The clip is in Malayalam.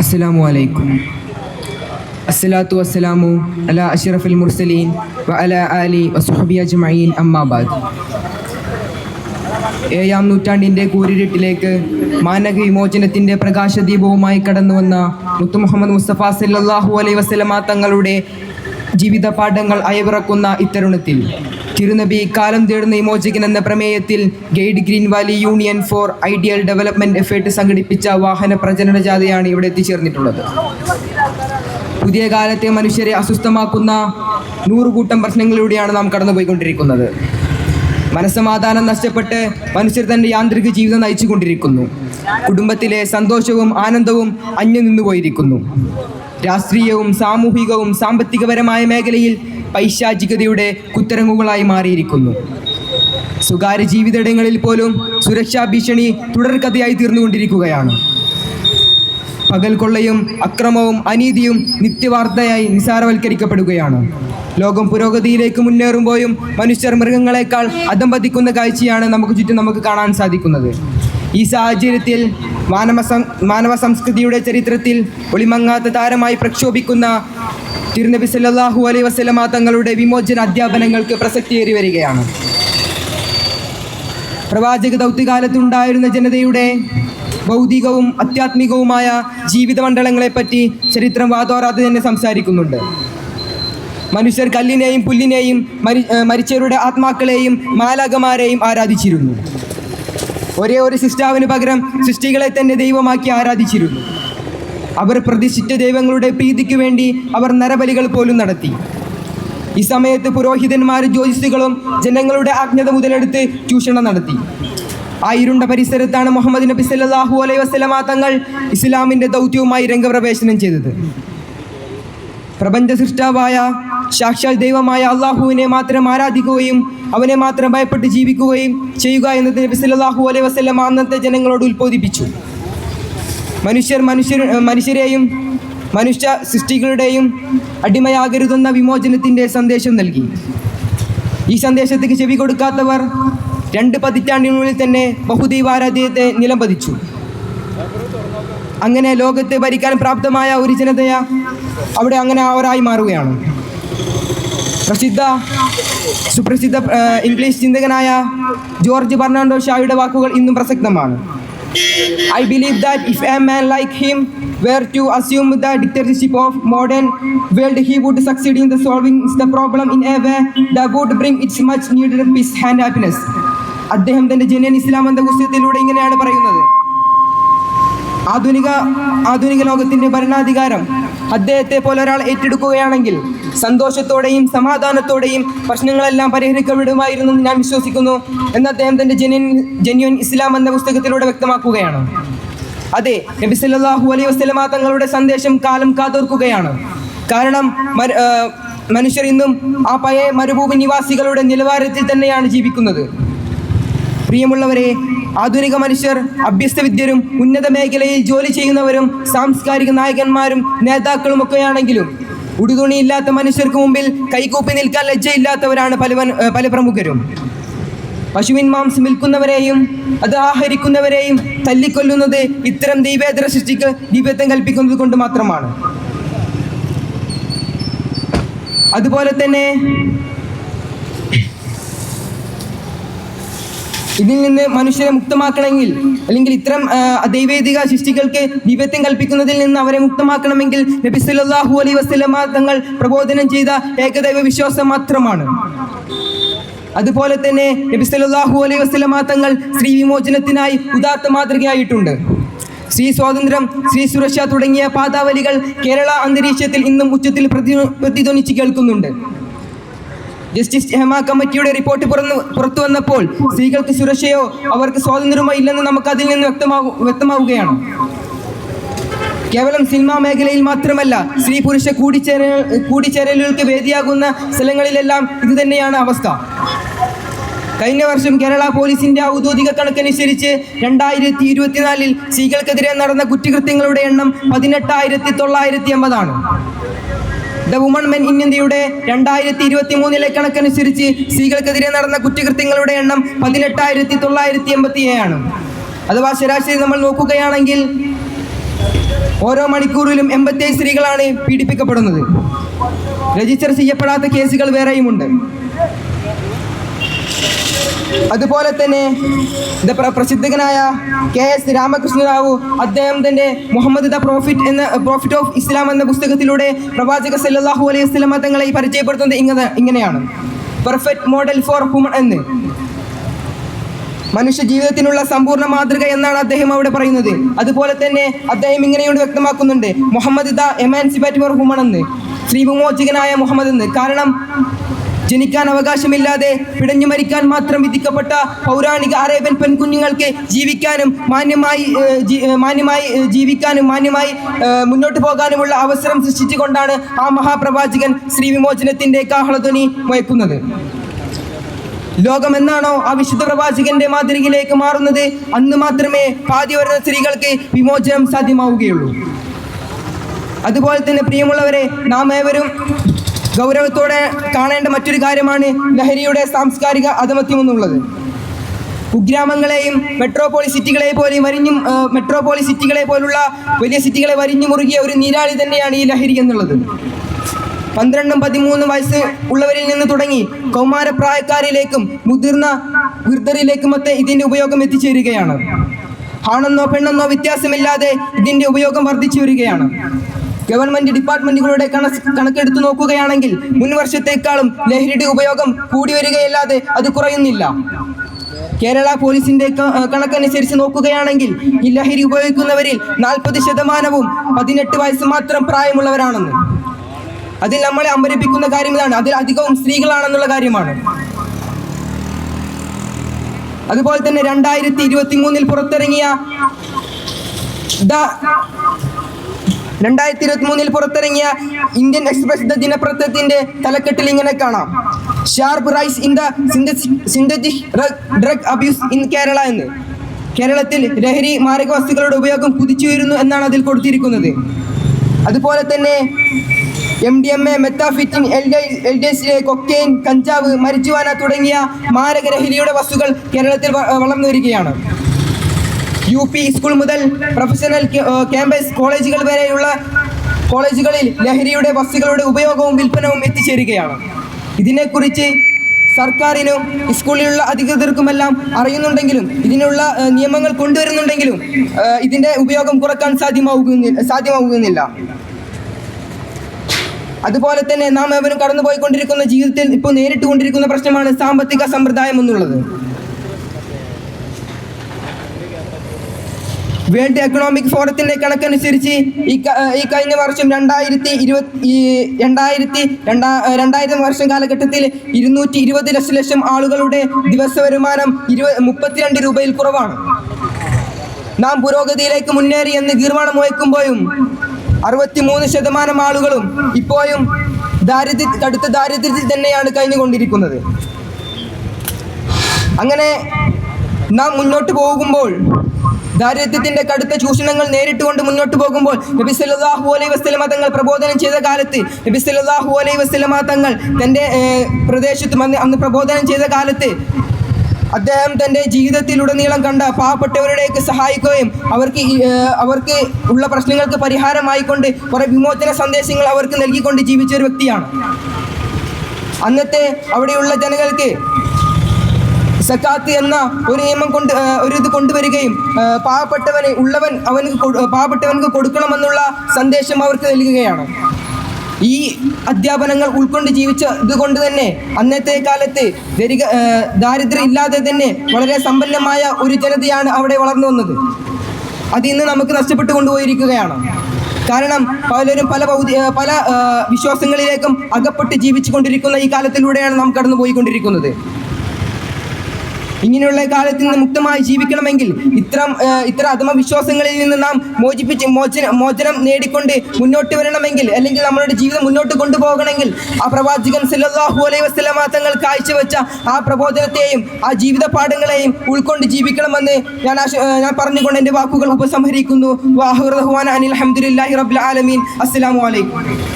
അസ്സലാമു അലൈക്കും അസ്സലാത്തു വസ്സലാമു അല അഷ്റഫുൽ മുർസലീൻ വ അല ആലി വസുഹബി അജ്മഈൻ അമ്മാബാദ് ഏഴാം നൂറ്റാണ്ടിന്റെ കൂരിരുട്ടിലേക്ക് മാനക വിമോചനത്തിന്റെ പ്രകാശദീപവുമായി കടന്നുവന്ന മുത്തു മുഹമ്മദ് മുസ്തഫ സല്ലല്ലാഹു അലൈഹി വസല്ലമ തങ്ങളുടെ ജീവിത പാഠങ്ങൾ അയവിറക്കുന്ന ഇത്തരുണത്തിൽ തിരുനബി കാലം തേടുന്ന വിമോചകൻ എന്ന പ്രമേയത്തിൽ guide green valley union for ideal development effort സംഘടിപ്പിച്ച വാഹന പ്രചരണ ജാഥയാണ് ഇവിടെ എത്തിച്ചേർന്നിട്ടുള്ളത്. പുതിയ കാലത്തെ മനുഷ്യരെ അസ്വസ്ഥമാക്കുന്ന നൂറുകൂട്ടം പ്രശ്നങ്ങളിലൂടെയാണ് നാം കടന്നുപോയിക്കൊണ്ടിരിക്കുന്നത്. മനസ്സമാധാനം നഷ്ടപ്പെട്ട് മനുഷ്യർ തന്റെ യാന്ത്രിക ജീവിതം നയിച്ചുകൊണ്ടിരിക്കുന്നു. കുടുംബത്തിലെ സന്തോഷവും ആനന്ദവും അന്യം നിന്നുപോയിരിക്കുന്നു. രാഷ്ട്രീയവും സാമൂഹികവും സാമ്പത്തികപരമായ മേഖലയിൽ പൈശാചികതയുടെ കുത്തരങ്ങുകളായി മാറിയിരിക്കുന്നു. സ്വകാര്യ ജീവിതയിടങ്ങളിൽ പോലും സുരക്ഷാ ഭീഷണി തുടർക്കഥയായി തീർന്നുകൊണ്ടിരിക്കുകയാണ്. പകൽ കൊള്ളയും അക്രമവും അനീതിയും നിത്യവാർത്തയായി നിസാരവൽക്കരിക്കപ്പെടുകയാണ്. ലോകം പുരോഗതിയിലേക്ക് മുന്നേറുമ്പോഴും മനുഷ്യർ മൃഗങ്ങളെക്കാൾ അധംപതിക്കുന്ന കാഴ്ചയാണ് നമുക്ക് ചുറ്റും നമുക്ക് കാണാൻ സാധിക്കുന്നത്. ഈ സാഹചര്യത്തിൽ മാനവ മാനവ സംസ്കൃതിയുടെ ചരിത്രത്തിൽ ഒളിമങ്ങാത്ത താരമായി പ്രക്ഷോഭിക്കുന്ന തിരുനബി സല്ലാഹു അലൈ വസല്ലമ തങ്ങളുടെ വിമോചന അധ്യാപനങ്ങൾക്ക് പ്രസക്തിയേറി വരികയാണ്. പ്രവാചക ദൗത്യകാലത്തുണ്ടായിരുന്ന ജനതയുടെ ഭൗതികവും അത്യാത്മികവുമായ ജീവിതമണ്ഡലങ്ങളെപ്പറ്റി ചരിത്രം വാതോറാതെ തന്നെ സംസാരിക്കുന്നുണ്ട്. മനുഷ്യർ കല്ലിനെയും പുല്ലിനെയും മരി മരിച്ചവരുടെ ആത്മാക്കളെയും മാലാകമാരെയും ആരാധിച്ചിരുന്നു. ഒരേ ഒരു സിസ്റ്റാവിന് പകരം സൃഷ്ടികളെ തന്നെ ദൈവമാക്കി ആരാധിച്ചിരുന്നു. അവർ പ്രതിഷ്ഠിച്ച ദൈവങ്ങളുടെ പ്രീതിക്ക് വേണ്ടി അവർ നരബലികൾ പോലും നടത്തി. ഈ സമയത്ത് പുരോഹിതന്മാരും ജ്യോതിസുകളും ജനങ്ങളുടെ അജ്ഞത മുതലെടുത്ത് ചൂഷണം നടത്തി. ആ ഇരുണ്ട പരിസരത്താണ് മുഹമ്മദ് നബി സല്ലല്ലാഹു അലൈഹി വസല്ലമ തങ്ങൾ ഇസ്ലാമിന്റെ ദൗത്യവുമായി രംഗപ്രവേശനം ചെയ്തത്. പ്രപഞ്ച സൃഷ്ടാവായ സാക്ഷാൽ ദൈവമായ അള്ളാഹുവിനെ മാത്രം ആരാധിക്കുകയും അവനെ മാത്രം ഭയപ്പെട്ട് ജീവിക്കുകയും ചെയ്യുക എന്നത് നബി സല്ലല്ലാഹു അലൈഹി വസല്ലമ അന്നത്തെ ജനങ്ങളോട് ഉത്ബോധിപ്പിച്ചു. മനുഷ്യർ മനുഷ്യർ മനുഷ്യരെയും മനുഷ്യ സൃഷ്ടികളുടെയും അടിമയാകരുതെന്ന വിമോചനത്തിന്റെ സന്ദേശം നൽകി. ഈ സന്ദേശത്തേക്ക് ചെവി കൊടുക്കാത്തവർ രണ്ട് പതിറ്റാണ്ടിനുള്ളിൽ തന്നെ ബഹുദൈവാരാധ്യത്തെ നിലം പതിച്ചു അങ്ങനെ ലോകത്തെ ഭരിക്കാൻ പ്രാപ്തമായ ഒരു ജനതയ അവിടെ അങ്ങനെ അവരായി മാറുകയാണ്. പ്രസിദ്ധ സുപ്രസിദ്ധ ഇംഗ്ലീഷ് ചിന്തകനായ ജോർജ് ഫെർണാണ്ടോ ഷായുടെ വാക്കുകൾ ഇന്നും പ്രസക്തമാണ്. I believe that if a man like him were to assume the dictatorship of modern world he would succeed in the solving the problem in a way the would bring its much needed peace hand happiness അദ്ദേഹം തന്റെ ജനൻ ഇസ്ലാം എന്ന പുസ്തകത്തിലൂടെ ഇങ്ങനെയാണ് പറയുന്നത്. ആധുനിക ആധുനിക ലോകത്തിന്റെ ഭരണാധികാരം അദ്ദേഹത്തെ പോലെ ഒരാൾ ഏറ്റെടുക്കുകയാണെങ്കിൽ സന്തോഷത്തോടെയും സമാധാനത്തോടെയും പ്രശ്നങ്ങളെല്ലാം പരിഹരിക്കപ്പെടുമായിരുന്നു ഞാൻ വിശ്വസിക്കുന്നു എന്ന് അദ്ദേഹം തന്റെ ജെന്യൻ ജെന്യുൻ ഇസ്ലാം എന്ന പുസ്തകത്തിലൂടെ വ്യക്തമാക്കുകയാണ്. അതെ നബി സല്ലല്ലാഹു അലൈഹി വസല്ലമ തങ്ങളുടെ സന്ദേശം കാലം കാതോർക്കുകയാണ്. കാരണം മനുഷ്യർ ഇന്നും ആ പഴയ മരുഭൂമി നിവാസികളുടെ നിലവാരത്തിൽ തന്നെയാണ് ജീവിക്കുന്നത്. പ്രിയമുള്ളവരെ ആധുനിക മനുഷ്യർ അഭ്യസ്ത വിദ്യരും ഉന്നത മേഖലയിൽ ജോലി ചെയ്യുന്നവരും സാംസ്കാരിക നായകന്മാരും നേതാക്കളും ഒക്കെയാണെങ്കിലും ഉടുതുണിയില്ലാത്ത മനുഷ്യർക്ക് മുമ്പിൽ കൈകൂപ്പി നിൽക്കാൻ ലജ്ജയില്ലാത്തവരാണ് പലവൻ പല പ്രമുഖരും. പശുവിൻ മാംസം വിൽക്കുന്നവരെയും അത് ആഹരിക്കുന്നവരെയും തല്ലിക്കൊല്ലുന്നത് ഇത്തരം ദൈവേതര സൃഷ്ടിക്ക് ദിവ്യത്വം കൽപ്പിക്കുന്നത് കൊണ്ട് മാത്രമാണ്. അതുപോലെ തന്നെ ഇതിൽ നിന്ന് മനുഷ്യരെ മുക്തമാക്കണമെങ്കിൽ അല്ലെങ്കിൽ ഇത്തരം ദൈവേദിക സൃഷ്ടികൾക്ക് ദിവ്യത്വം കൽപ്പിക്കുന്നതിൽ നിന്ന് അവരെ മുക്തമാക്കണമെങ്കിൽ നബി സല്ലാഹു അലൈഹി വസ്ലമ തങ്ങൾ പ്രബോധനം ചെയ്ത ഏകദൈവ വിശ്വാസം മാത്രമാണ്. അതുപോലെ തന്നെ നബി സല്ലാഹു അലൈ വസ്ലമ തങ്ങൾ സ്ത്രീ വിമോചനത്തിനായി ഉദാത്ത മാതൃകയായിട്ടുണ്ട്. സ്ത്രീ സ്വാതന്ത്ര്യം സ്ത്രീ സുരക്ഷ തുടങ്ങിയ പാതാവലികൾ കേരള അന്തരീക്ഷത്തിൽ ഇന്നും ഉച്ചത്തിൽ പ്രതി പ്രതിധ്വനിച്ച് കേൾക്കുന്നുണ്ട്. ജസ്റ്റിസ് ഹെമ കമ്മിറ്റിയുടെ റിപ്പോർട്ട് പുറന്നു പുറത്തു വന്നപ്പോൾ സ്ത്രീകൾക്ക് സുരക്ഷയോ അവർക്ക് സ്വാതന്ത്ര്യമോ ഇല്ലെന്ന് നമുക്ക് അതിൽ നിന്ന് വ്യക്തമാവുകയാണ്. കേവലം സിനിമാ മേഖലയിൽ മാത്രമല്ല സ്ത്രീ പുരുഷ കൂടിച്ചേര കൂടിച്ചേരലുകൾക്ക് വേദിയാകുന്ന സ്ഥലങ്ങളിലെല്ലാം ഇത് തന്നെയാണ് അവസ്ഥ. കഴിഞ്ഞ വർഷം കേരള പോലീസിന്റെ ഔദ്യോഗിക കണക്കനുസരിച്ച് രണ്ടായിരത്തി ഇരുപത്തിനാലിൽ സ്ത്രീകൾക്കെതിരെ നടന്ന കുറ്റകൃത്യങ്ങളുടെ എണ്ണം പതിനെട്ടായിരത്തി തൊള്ളായിരത്തി എൺപതാണ് ദ വുമൺ മെൻ ഇൻ ഇന്ത്യയുടെ രണ്ടായിരത്തി ഇരുപത്തി മൂന്നിലെ കണക്കനുസരിച്ച് സ്ത്രീകൾക്കെതിരെ നടന്ന കുറ്റകൃത്യങ്ങളുടെ എണ്ണം പതിനെട്ടായിരത്തി തൊള്ളായിരത്തി എൺപത്തി ഏഴാണ് അഥവാ ശരാശരി നമ്മൾ നോക്കുകയാണെങ്കിൽ ഓരോ മണിക്കൂറിലും എൺപത്തേഴ് സ്ത്രീകളാണ് പീഡിപ്പിക്കപ്പെടുന്നത്. രജിസ്റ്റർ ചെയ്യപ്പെടാത്ത കേസുകൾ വേറെയുമുണ്ട്. അതുപോലെ തന്നെ പ്രസിദ്ധകനായ കെ എസ് രാമകൃഷ്ണറാവു അദ്ദേഹം തന്റെ മുഹമ്മദ് ദ പ്രോഫിറ്റ് എന്ന പ്രോഫിറ്റ് ഓഫ് ഇസ്ലാം എന്ന പുസ്തകത്തിലൂടെ പ്രവാചക സല്ലാഹു അലൈഹി വസല്ലമ തങ്ങളെ പരിചയപ്പെടുത്തുന്നത് ഇങ്ങനെ ഇങ്ങനെയാണ്. പെർഫെക്റ്റ് മോഡൽ ഫോർ ഹ്യൂമൻ എന്ന്. മനുഷ്യ ജീവിതത്തിനുള്ള സമ്പൂർണ മാതൃക എന്നാണ് അദ്ദേഹം അവിടെ പറയുന്നത്. അതുപോലെ തന്നെ അദ്ദേഹം ഇങ്ങനെയോട് വ്യക്തമാക്കുന്നുണ്ട്. Muhammad the emancipator for human എന്ന്. ശ്രീ വിമോചകനായ മുഹമ്മദ് എന്ന്. കാരണം ജനിക്കാൻ അവകാശമില്ലാതെ പിടഞ്ഞു മരിക്കാൻ മാത്രം വിധിക്കപ്പെട്ട പൗരാണിക അറേബ്യൻ പെൺകുഞ്ഞുങ്ങൾക്ക് ജീവിക്കാനും മാന്യമായി മാന്യമായി ജീവിക്കാനും മാന്യമായി മുന്നോട്ട് പോകാനുമുള്ള അവസരം സൃഷ്ടിച്ചുകൊണ്ടാണ് ആ മഹാപ്രവാചകൻ ശ്രീ വിമോചനത്തിന്റെ കാഹളധ്വനി മുഴക്കുന്നത് ലോകമെന്നാണോ ആ വിശുദ്ധ പ്രവാചകന്റെ മാതൃകയിലേക്ക് മാറുന്നത്? അന്ന് മാത്രമേ പാതി വരുന്ന സ്ത്രീകൾക്ക് വിമോചനം സാധ്യമാവുകയുള്ളൂ. അതുപോലെ തന്നെ പ്രിയമുള്ളവരെ നാം ഏവരും ഗൗരവത്തോടെ കാണേണ്ട മറ്റൊരു കാര്യമാണ് ലഹരിയുടെ സാംസ്കാരിക അധമത്യം എന്നുള്ളത്. കുഗ്രാമങ്ങളെയും മെട്രോപോളി സിറ്റികളെ പോലെയും വരിഞ്ഞും മെട്രോപോളി സിറ്റികളെ പോലുള്ള വലിയ സിറ്റികളെ വരിഞ്ഞു മുറുകിയ ഒരു നീരാളി തന്നെയാണ് ഈ ലഹരി എന്നുള്ളത്. പന്ത്രണ്ടും പതിമൂന്നും വയസ്സ് ഉള്ളവരിൽ നിന്ന് തുടങ്ങി കൗമാരപ്രായക്കാരിലേക്കും മുതിർന്ന വൃദ്ധരിലേക്കുമൊക്കെ ഇതിന്റെ ഉപയോഗം എത്തിച്ചേരുകയാണ്. ആണെന്നോ പെണ്ണെന്നോ വ്യത്യാസമില്ലാതെ ഇതിന്റെ ഉപയോഗം വർദ്ധിച്ചു വരികയാണ്. ഗവൺമെന്റ് ഡിപ്പാർട്ട്മെന്റുകളുടെ കണ- കണക്കെടുത്തു നോക്കുകയാണെങ്കിൽ മുൻ വർഷത്തേക്കാളും ലഹരിയുടെ ഉപയോഗം കൂടി വരികയല്ലാതെ അത് കുറയുന്നില്ല. കേരള പോലീസിന്റെ കണക്കനുസരിച്ച് നോക്കുകയാണെങ്കിൽ ഈ ലഹരി ഉപയോഗിക്കുന്നവരിൽ നാൽപ്പത് ശതമാനവും പതിനെട്ട് വയസ്സ് മാത്രം പ്രായമുള്ളവരാണെന്ന്. അതിൽ നമ്മളെ അമ്പരിപ്പിക്കുന്ന കാര്യം ഇതാണ് അതിൽ അധികവും സ്ത്രീകളാണെന്നുള്ള കാര്യമാണ്. അതുപോലെ തന്നെ രണ്ടായിരത്തി ഇരുപത്തി മൂന്നിൽ പുറത്തിറങ്ങിയ ദ രണ്ടായിരത്തി ഇരുപത്തി മൂന്നിൽ പുറത്തിറങ്ങിയ ഇന്ത്യൻ എക്സ്പ്രസ് ദ ദിനപത്രത്തിന്റെ തലക്കെട്ടിൽ ഇങ്ങനെ കാണാം. Sharp rise in the synthetic drug abuse in Kerala എന്ന്. കേരളത്തിൽ ലഹരി മാരക വസ്തുക്കളുടെ ഉപയോഗം കുതിച്ചുയരുന്നു എന്നാണ് അതിൽ കൊടുത്തിരിക്കുന്നത്. അതുപോലെ തന്നെ M D M A methamphetamine cocaine കഞ്ചാവ് മരിച്ചുവാന തുടങ്ങിയ മാരക വസ്തുക്കൾ കേരളത്തിൽ വളർന്നു വരികയാണ് യു പി സ്കൂൾ മുതൽ പ്രൊഫഷണൽ ക്യാമ്പസ് കോളേജുകൾ വരെയുള്ള കോളേജുകളിൽ ലഹരിയുടെ വസ്തുക്കളുടെ ഉപയോഗവും വിൽപ്പനവും എത്തിച്ചേരുകയാണ്. ഇതിനെക്കുറിച്ച് സർക്കാരിനും സ്കൂളിലുള്ള അധികൃതർക്കുമെല്ലാം അറിയുന്നുണ്ടെങ്കിലും ഇതിനുള്ള നിയമങ്ങൾ കൊണ്ടുവരുന്നുണ്ടെങ്കിലും ഇതിന്റെ ഉപയോഗം കുറയ്ക്കാൻ സാധ്യമാവുക സാധ്യമാവുകയെന്നില്ല. അതുപോലെ തന്നെ നാം ഏവരും കടന്നുപോയിക്കൊണ്ടിരിക്കുന്ന ജീവിതത്തിൽ ഇപ്പോൾ നേരിട്ട് കൊണ്ടിരിക്കുന്ന പ്രശ്നമാണ് സാമ്പത്തിക സമ്പ്രദായം എന്നുള്ളത്. വേൾഡ് എക്കണോമിക് ഫോറത്തിന്റെ കണക്കനുസരിച്ച് ഈ കഴിഞ്ഞ വർഷം രണ്ടായിരത്തി ഇരുപത്തി രണ്ടായിരത്തി രണ്ടാ രണ്ടായിരം വർഷം കാലഘട്ടത്തിൽ ഇരുന്നൂറ്റി ഇരുപത് ലക്ഷം ആളുകളുടെ ദിവസ വരുമാനം ഇരുപത് മുപ്പത്തിരണ്ട് രൂപയിൽ കുറവാണ്. നാം പുരോഗതിയിലേക്ക് മുന്നേറി എന്ന് ഗീർവാണം മുഴക്കുമ്പോഴും അറുപത്തിമൂന്ന് ശതമാനം ആളുകളും ഇപ്പോഴും ദാരിദ്ര്യ കടുത്ത ദാരിദ്ര്യത്തിൽ തന്നെയാണ് കഴിഞ്ഞുകൊണ്ടിരിക്കുന്നത്. അങ്ങനെ നാം മുന്നോട്ട് പോകുമ്പോൾ ദാരിദ്ര്യത്തിന്റെ കടുത്ത ചൂഷണങ്ങൾ നേരിട്ടുകൊണ്ട് മുന്നോട്ട് പോകുമ്പോൾ നബി സല്ലല്ലാഹു അലൈഹി വസല്ലമ തങ്ങൾ പ്രബോധനം ചെയ്ത കാലത്ത് നബി സല്ലല്ലാഹു അലൈഹി വസല്ലമ തങ്ങൾ തന്റെ പ്രദേശത്ത് പ്രദേശത്തും അന്ന് അന്ന് പ്രബോധനം ചെയ്ത കാലത്ത് അദ്ദേഹം തന്റെ ജീവിതത്തിലുടനീളം കണ്ട പാവപ്പെട്ടവരുടെയൊക്കെ സഹായിക്കുകയും അവർക്ക് അവർക്ക് ഉള്ള പ്രശ്നങ്ങൾക്ക് പരിഹാരമായിക്കൊണ്ട് കുറേ വിമോചന സന്ദേശങ്ങൾ അവർക്ക് നൽകിക്കൊണ്ട് ജീവിച്ച ഒരു വ്യക്തിയാണ്. അന്നത്തെ അവിടെയുള്ള ജനങ്ങൾക്ക് സക്കാത്ത് എന്ന ഒരു നിയമം കൊണ്ട് ഒരു ഇത് കൊണ്ടുവരികയും പാവപ്പെട്ടവന് ഉള്ളവൻ അവന് പാവപ്പെട്ടവനക്ക് കൊടുക്കണമെന്നുള്ള സന്ദേശം അവർക്ക് നൽകുകയാണ്. ഈ അധ്യാപനങ്ങൾ ഉൾക്കൊണ്ട് ജീവിച്ച ഇതുകൊണ്ട് തന്നെ അന്നത്തെ കാലത്ത് ദരിക ദാരിദ്ര്യം ഇല്ലാതെ തന്നെ വളരെ സമ്പന്നമായ ഒരു ജനതയാണ് അവിടെ വളർന്നു വന്നത്. അത് ഇന്ന് നമുക്ക് നഷ്ടപ്പെട്ടു കൊണ്ടുപോയിരിക്കുകയാണ്. കാരണം പലരും പല ഭൗതി പല വിശ്വാസങ്ങളിലേക്കും അകപ്പെട്ട് ജീവിച്ചു കൊണ്ടിരിക്കുന്ന ഈ കാലത്തിലൂടെയാണ് നാം കടന്നു പോയിക്കൊണ്ടിരിക്കുന്നത് ഇങ്ങനെയുള്ള കാലത്ത് നിന്ന് മുക്തമായി ജീവിക്കണമെങ്കിൽ ഇത്തരം ഇത്തരം അധമ വിശ്വാസങ്ങളിൽ നിന്ന് നാം മോചിപ്പിച്ച് മോചന മോചനം നേടിക്കൊണ്ട് മുന്നോട്ട് വരണമെങ്കിൽ അല്ലെങ്കിൽ നമ്മളുടെ ജീവിതം മുന്നോട്ട് കൊണ്ടുപോകണമെങ്കിൽ ആ പ്രവാചകൻ സല്ലാഹു അലൈ വസല്ലമ തങ്ങൾ കാഴ്ചവെച്ച ആ പ്രബോധനത്തെയും ആ ജീവിത പാഠങ്ങളെയും ഉൾക്കൊണ്ട് ജീവിക്കണമെന്ന് ഞാൻ ഞാൻ പറഞ്ഞുകൊണ്ട് എന്റെ വാക്കുകൾ ഉപസംഹരിക്കുന്നു. വാഹുർ റഹ്മാൻ അനിൽ അൽഹംദുലില്ലാഹി റബ്ബിൽ ആലമീൻ. അസ്സലാമു അലൈക്കും.